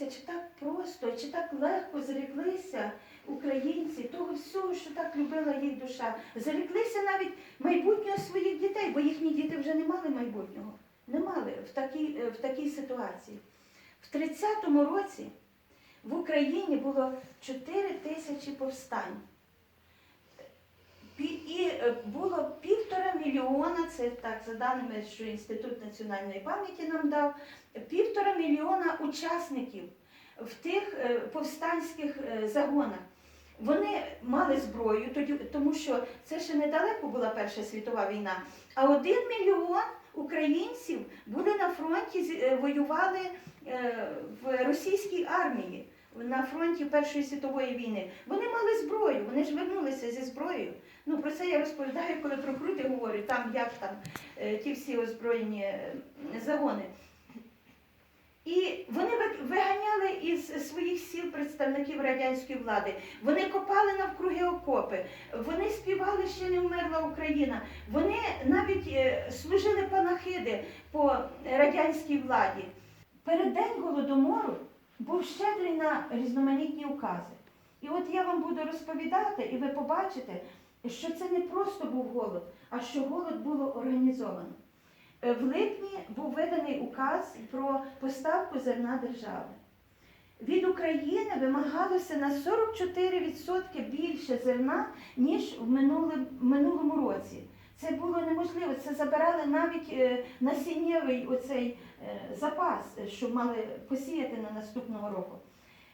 здається, чи так просто, чи так легко зреклися українці того всього, що так любила їх душа. Зреклися навіть майбутнього своїх дітей, бо їхні діти вже не мали майбутнього. Не мали в такій, е, в такій ситуації. В 30-му році в Україні було 4 тисячі повстань. І е, було півтора мільйона, це так, за даними, що Інститут національної пам'яті нам дав, півтора мільйона учасників в тих е, повстанських е, загонах. Вони мали зброю, тому що це ще недалеко була Перша світова війна. А один мільйон українців були на фронті, воювали в російській армії на фронті Першої світової війни. Вони мали зброю, вони ж вернулися зі зброєю. Ну про це я розповідаю, коли про крути говорю, там як там е, ті всі озброєні е, загони. І вони виганяли із своїх сіл представників радянської влади. Вони копали навкруги окопи, вони співали ще не вмерла Україна. Вони навіть е, служили панахиди по радянській владі. Перед день голодомору був щедрий на різноманітні укази. І от я вам буду розповідати, і ви побачите, що це не просто був голод, а що голод було організовано. Е, В липні був виданий указ про поставку зерна держави. Від України вимагалося на 44% більше зерна, ніж в минулому році. Це було неможливо. Це забирали навіть е, насіннєвий оцей е, запас, що мали посіяти на наступного року.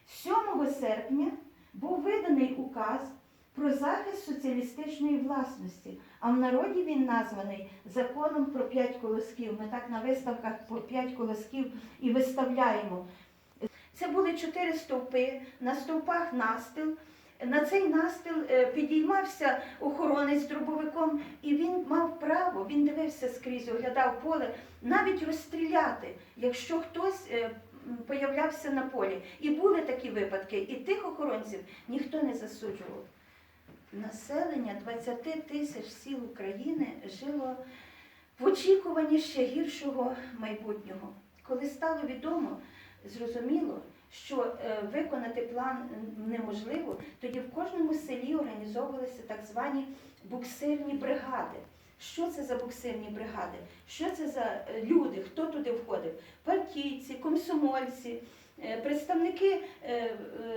7 серпня був виданий указ про захист соціалістичної власності, а в народі він названий законом про п'ять колосків. Ми так на виставках по п'ять колосків і виставляємо. Це були чотири стовпи, на стовпах настил. На цей настил е, підіймався охоронець дробовиком, і він мав право, він дивився скрізь, оглядав поле, навіть розстріляти, якщо хтось е, появлявся на полі. І були такі випадки, і тих охоронців ніхто не засуджував. Населення 20 тисяч сіл України жило в очікуванні ще гіршого майбутнього. Коли стало відомо, зрозуміло, що е, виконати план неможливо, тоді в кожному селі організовувалися так звані буксирні бригади. Що це за буксирні бригади? Що це за е, люди? Хто туди входив? Партійці, комсомольці, представники е,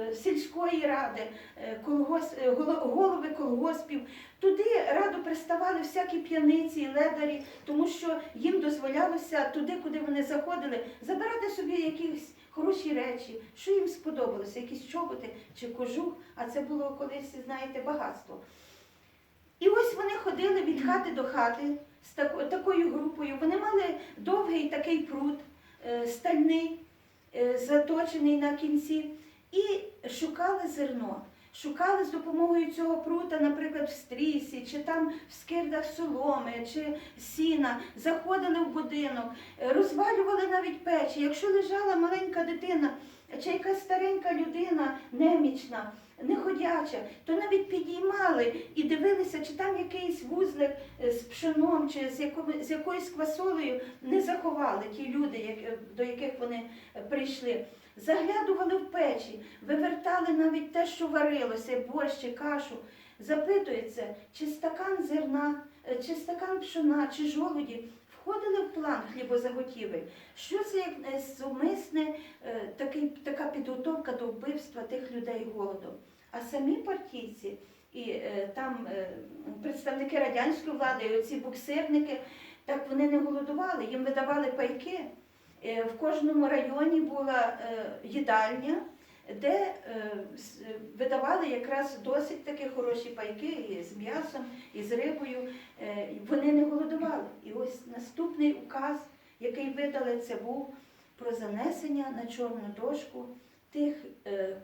е, сільської ради, е, колгос- е, голови колгоспів. Туди раду приставали всякі п'яниці, ледарі, тому що їм дозволялося туди, куди вони заходили, забирати собі якісь хороші речі, що їм сподобалося, якісь чоботи чи кожух, а це було колись, знаєте, багатство. І ось вони ходили від хати до хати з такою групою. Вони мали довгий такий пруд, е, стальний, е, заточений на кінці, і шукали зерно. Шукали з допомогою цього прута, наприклад, в стрісі, чи там в скирдах соломи, чи сіна, заходили в будинок, е, розвалювали навіть печі. Якщо лежала маленька дитина, чи якась старенька людина, немічна, неходяча, то навіть підіймали і дивилися, чи там якийсь вузлик е, з пшеном, чи з, якоми, з якоюсь квасолею не заховали ті люди, як- до яких вони е, прийшли. Заглядували в печі, вивертали навіть те, що варилося, борщ чи кашу. Запитується, чи стакан зерна, е, чи стакан пшона, чи жолуді входили в план хлібозаготівель. Що це як е, зумисне е, такий, така підготовка до вбивства тих людей голодом? А самі партійці і е, там представники радянської влади, і оці буксирники, так вони не голодували, їм видавали пайки. В кожному районі була їдальня, де е, видавали якраз досить такі хороші пайки і з м'ясом, і з рибою. Е, Вони не голодували. І ось наступний указ, який видали, це був про занесення на чорну дошку тих е,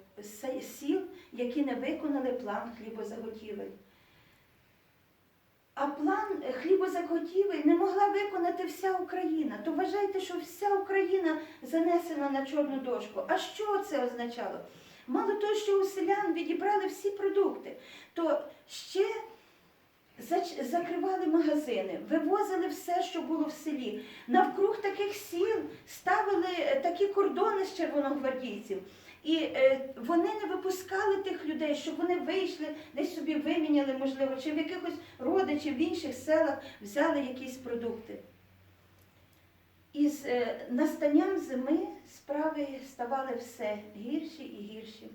сіл, які не виконали план хлібозаготівель. А план хлібозаготівель не могла виконати вся Україна. То вважайте, що вся Україна занесена на чорну дошку. А що це означало? Мало того, що у селян відібрали всі продукти, то ще закривали магазини, вивозили все, що було в селі. Навкруг таких сіл ставили е, такі кордони з червоногвардійців. І е, вони не випускали тих людей, щоб вони вийшли, десь собі виміняли, можливо, чи в якихось родичів в інших селах взяли якісь продукти. І з е, настанням зими справи ставали все гірші і гірші.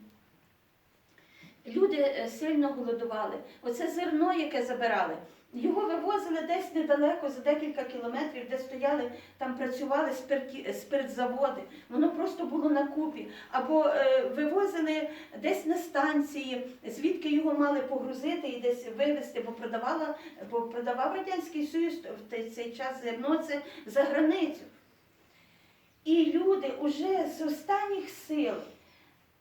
Люди е, сильно голодували. Оце зерно, яке забирали, його вивозили десь недалеко, за декілька кілометрів, де стояли, там працювали спирті, спиртзаводи. Воно просто було на купі. Або е, вивозили десь на станції, звідки його мали погрузити і десь вивезти, бо продавала, бо продавав Радянський Союз в цей час зерно це за границю. І люди уже з останніх сил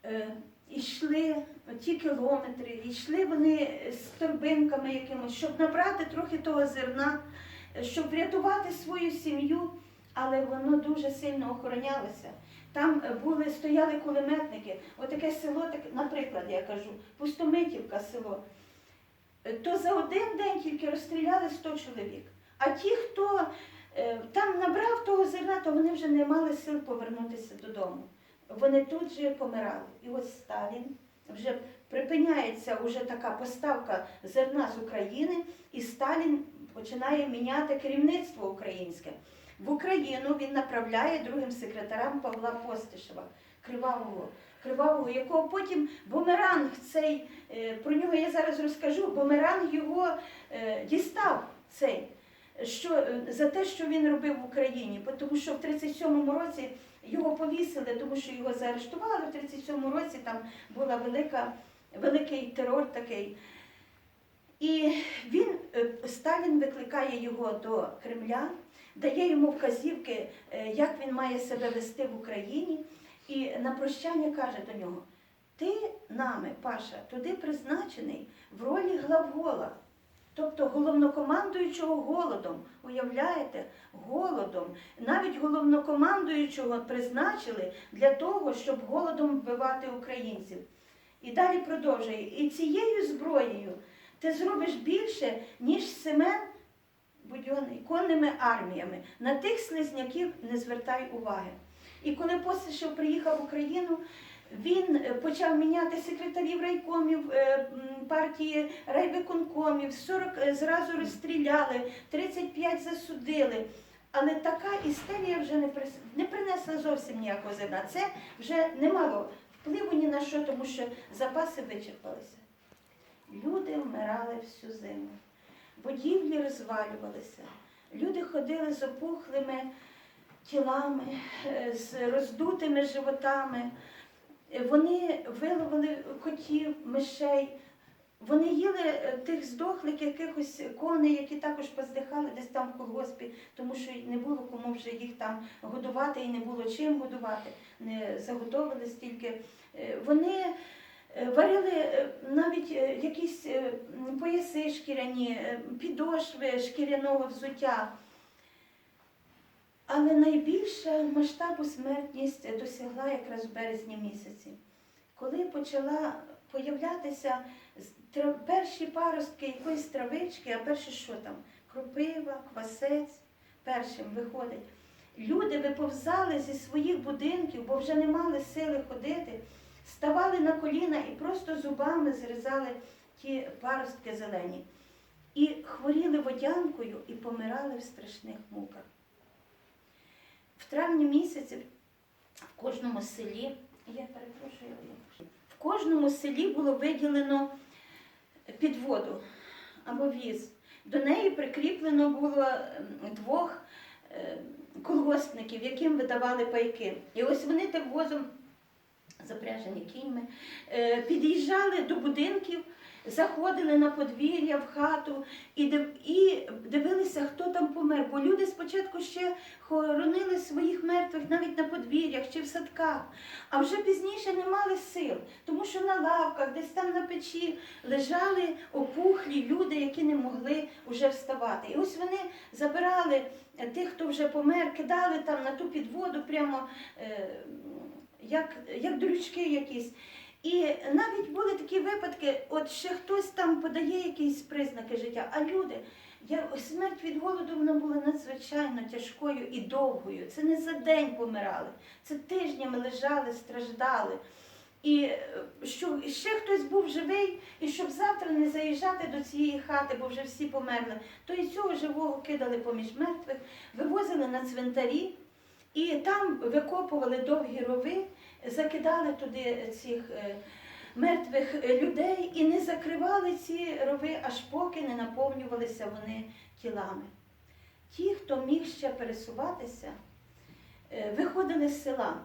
е, йшли ті кілометри, йшли вони з торбинками якимось, щоб набрати трохи того зерна, щоб врятувати свою сім'ю, але воно дуже сильно охоронялося. Там були, стояли кулеметники. Отаке село, так, наприклад, я кажу, Пустомитівка село. То за один день тільки розстріляли 100 чоловік. А ті, хто е, там набрав того зерна, то вони вже не мали сил повернутися додому. Вони тут же помирали. І ось Сталін вже припиняється вже така поставка зерна з України, і Сталін починає міняти керівництво українське. В Україну він направляє другим секретарем Павла Постишева, кривавого, кривавого, якого потім бумеранг цей, е, про нього я зараз розкажу, бумеранг його е, дістав цей. Що, е, за те, що він робив в Україні, тому що в 37-му році його повісили, тому що його заарештували. В 37-му році там була велика, великий терор такий. І він, е, Сталін викликає його до Кремля, дає йому вказівки, е, як він має себе вести в Україні, і на прощання каже до нього: Ти нами, Паша, туди призначений в ролі главгола. Тобто головнокомандуючого голодом, уявляєте, голодом. Навіть головнокомандуючого призначили для того, щоб голодом вбивати українців. І далі продовжує. І цією зброєю ти зробиш більше, ніж Семен Будьонний конними арміями. На тих слизняків не звертай уваги. І коли Постишев приїхав в Україну, він е, почав міняти секретарів райкомів е, партії райвиконкомів, 40 е, зразу розстріляли, 35 засудили. Але така істерія вже не, не принесла зовсім ніякого зерна. Це вже не мало впливу ні на що, тому що запаси вичерпалися. Люди вмирали всю зиму, будівлі розвалювалися, люди ходили з опухлими тілами, з роздутими животами. Вони виловили котів, мишей. Вони їли е, тих здохлих якихось коней, які також поздихали десь там в колгоспі, тому що не було кому вже їх там годувати і не було чим годувати, не заготовили стільки. Е, Вони е, варили навіть якісь пояси шкіряні, підошви шкіряного взуття. Але найбільша масштабу смертність досягла якраз в березні місяці, коли почала появлятися перші паростки якоїсь травички, а перше що там? Кропива, квасець першим виходить. Люди виповзали зі своїх будинків, бо вже не мали сили ходити, ставали на коліна і просто зубами зрізали ті паростки зелені. І хворіли водянкою і помирали в страшних муках. В травні місяці в кожному селі, я перепрошую, в кожному селі було виділено підводу або віз. До неї прикріплено було двох е, колгоспників, яким видавали пайки. І ось вони тим возом, запряжені кіньми, е, під'їжджали до будинків, заходили на подвір'я в хату і, дивилися, хто там помер. Бо люди спочатку ще хоронили своїх мертвих навіть на подвір'ях чи в садках, а вже пізніше не мали сил, тому що на лавках, десь там на печі лежали опухлі люди, які не могли вже вставати. І ось вони забирали е, тих, хто вже помер, кидали там на ту підводу, прямо е, як, як дрючки якісь. І навіть були такі випадки, от ще хтось там подає якісь признаки життя, а люди, я, смерть від голоду вона була надзвичайно тяжкою і довгою. Це не за день помирали, це тижнями лежали, страждали. І е, що ще хтось був живий, і щоб завтра не заїжджати до цієї хати, бо вже всі померли, то і цього живого кидали поміж мертвих, вивозили на цвинтарі, і там викопували довгі рови, закидали туди цих е, мертвих людей і не закривали ці рови, аж поки не наповнювалися вони тілами. Ті, хто міг ще пересуватися, е, виходили з села.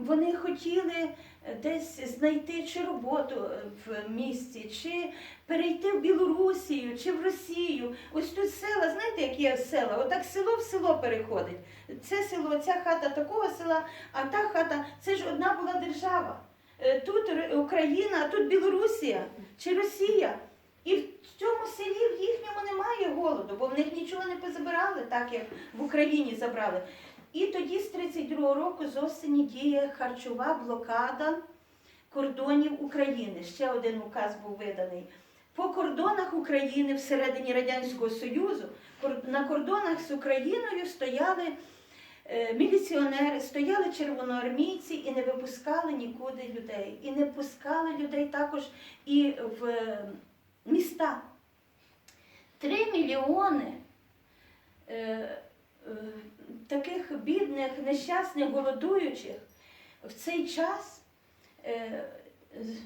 Вони хотіли е, десь знайти чи роботу е, в місті, чи перейти в Білорусію, чи в Росію. Ось тут села, знаєте, які є села? Отак село в село переходить. Це село, ця хата такого села, а та хата це ж одна була держава. Е, Тут Україна, а тут Білорусія чи Росія. І в цьому селі в їхньому немає голоду, бо в них нічого не позабирали, так як в Україні забрали. І тоді з 32-го року з осені діє харчова блокада кордонів України. Ще один указ був виданий. По кордонах України всередині Радянського Союзу, на кордонах з Україною стояли е, міліціонери, стояли червоноармійці і не випускали нікуди людей. І не пускали людей також і в міста. Три мільйони е, е, таких бідних, нещасних, голодуючих в цей час е,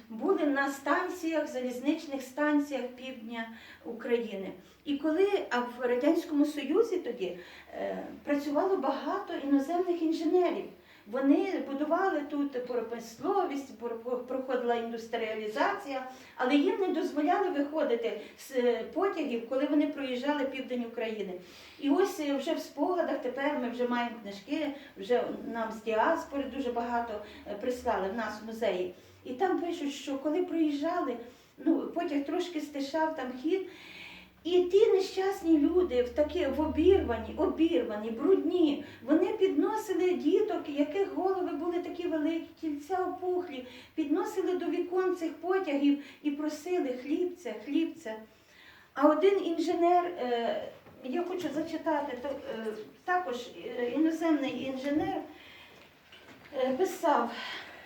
були на станціях, залізничних станціях півдня України. І коли а в Радянському Союзі тоді е, працювало багато іноземних інженерів. Вони будували тут промисловість, про- проходила індустріалізація, але їм не дозволяли виходити з е, потягів, коли вони проїжджали південь України. І ось е, вже в спогадах тепер ми вже маємо книжки, вже нам з діаспори дуже багато е, прислали в нас в музеї. І там пишуть, що коли проїжджали, ну потяг трошки стишав там хід. І ті нещасні люди в такі в обірвані, обірвані, брудні, вони підносили діток, яких голови були такі великі, кільця опухлі, підносили до вікон цих потягів і просили хлібця, хлібця. А один інженер, е, я хочу зачитати, то, е, також е, іноземний інженер писав,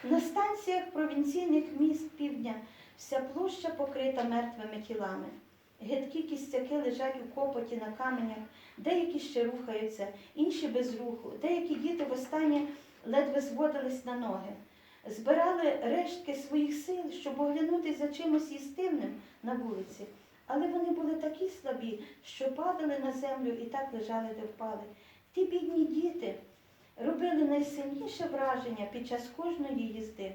на станціях провінційних міст півдня вся площа покрита мертвими тілами. Гидкі кістяки лежать у копоті на каменях, деякі ще рухаються, інші без руху, деякі діти востаннє ледве зводились на ноги. Збирали рештки своїх сил, щоб оглянути за чимось їстивним на вулиці. Але вони були такі слабі, що падали на землю і так лежали, де впали. Ті бідні діти робили найсильніше враження під час кожної їзди.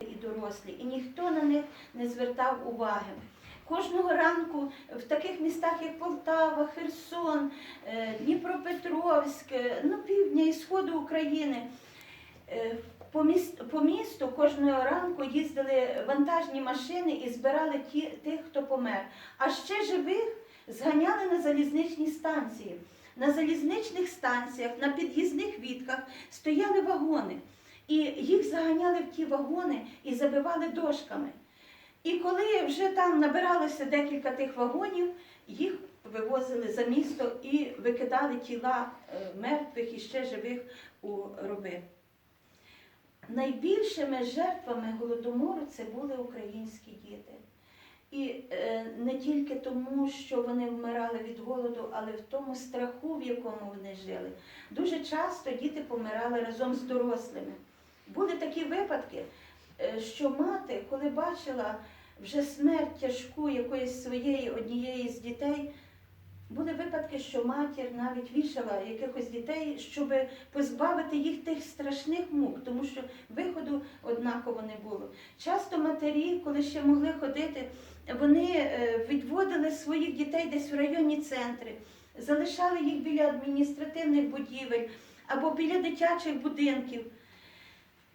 І дорослі, і ніхто на них не звертав уваги. Кожного ранку в таких містах, як Полтава, Херсон, е, Дніпропетровськ, е, ну, півдня і сходу України, е, по, міст, по місту кожного ранку їздили вантажні машини і збирали ті, тих, хто помер. А ще живих зганяли на залізничні станції. На залізничних станціях, на під'їзних вітках стояли вагони. І їх заганяли в ті вагони і забивали дошками. І коли вже там набиралося декілька тих вагонів, їх вивозили за місто і викидали тіла е, мертвих і ще живих у рови. Найбільшими жертвами голодомору це були українські діти. І е, не тільки тому, що вони вмирали від голоду, але в тому страху, в якому вони жили. Дуже часто діти помирали разом з дорослими. Були такі випадки, що мати, коли бачила вже смерть тяжку якоїсь своєї однієї з дітей, були випадки, що матір навіть вішала якихось дітей, щоб позбавити їх тих страшних мук, тому що виходу однаково не було. Часто матері, коли ще могли ходити, вони е, відводили своїх дітей десь в районні центри, залишали їх біля адміністративних будівель або біля дитячих будинків.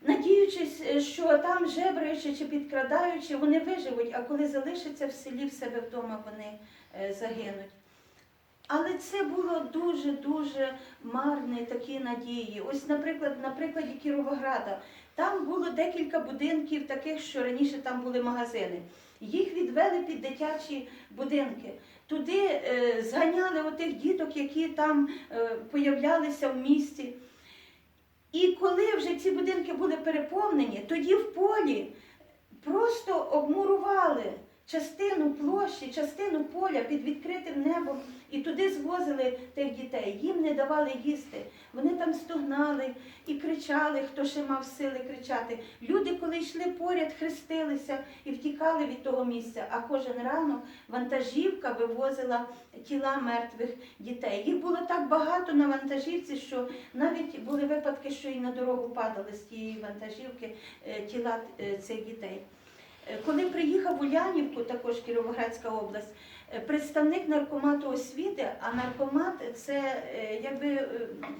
Надіючись, е, що там жебраючи чи підкрадаючи, вони виживуть, а коли залишаться в селі в себе вдома, вони е, загинуть. Але це було дуже-дуже марні такі надії. Ось, наприклад, на прикладі Кіровограда, там було декілька будинків таких, що раніше там були магазини. Їх відвели під дитячі будинки. Туди е, зганяли отих діток, які там появлялися в місті. І коли вже ці будинки були переповнені, тоді в полі просто обмурували частину площі, частину поля під відкритим небом і туди звозили тих дітей. Їм не давали їсти. Вони там стогнали і кричали, хто ще мав сили кричати. Люди, коли йшли поряд, хрестилися і втікали від того місця. А кожен ранок вантажівка вивозила тіла мертвих дітей. Їх було так багато на вантажівці, що навіть були випадки, що і на дорогу падали з тієї вантажівки е, тіла е, цих дітей. Е, Коли приїхав у Янівку, також Кіровоградська область, е, представник наркомату освіти, а наркомат це е, якби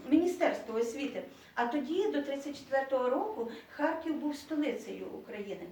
Міністерство освіти. А тоді, до 34-го року, Харків був столицею України.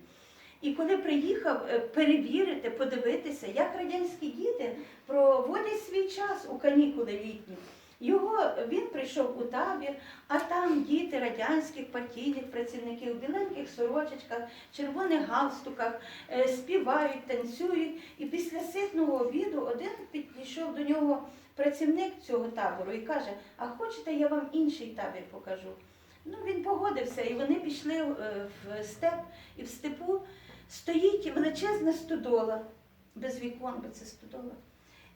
І коли приїхав перевірити, подивитися, як радянські діти проводять свій час у канікули літні. Його він прийшов у табір, а там діти радянських партійних працівників в біленьких сорочечках, червоних галстуках, е, співають, танцюють. І після ситного обіду один підійшов до нього працівник цього табору і каже: А хочете, я вам інший табір покажу? Ну він погодився, і вони пішли е, в степ, і в степу стоїть величезна стодола, без вікон, бо це стодола.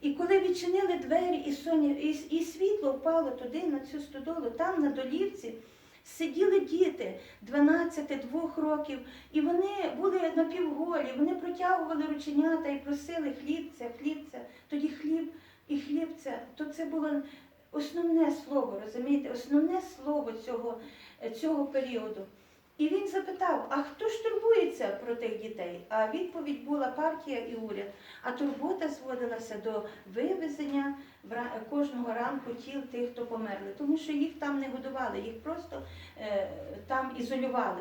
І коли відчинили двері, і, соня, і, і світло впало туди, на цю стодолу, там на долівці сиділи діти 12-2 років, і вони були напівголі, вони протягували рученята і просили хлібця, хлібця, тоді хліб і хлібця, то це було основне слово, розумієте, основне слово цього, цього періоду. І він запитав: а хто ж турбується про тих дітей? А відповідь була партія і уряд. А турбота зводилася до вивезення кожного ранку тіл тих, хто померли, тому що їх там не годували, їх просто е, там ізолювали.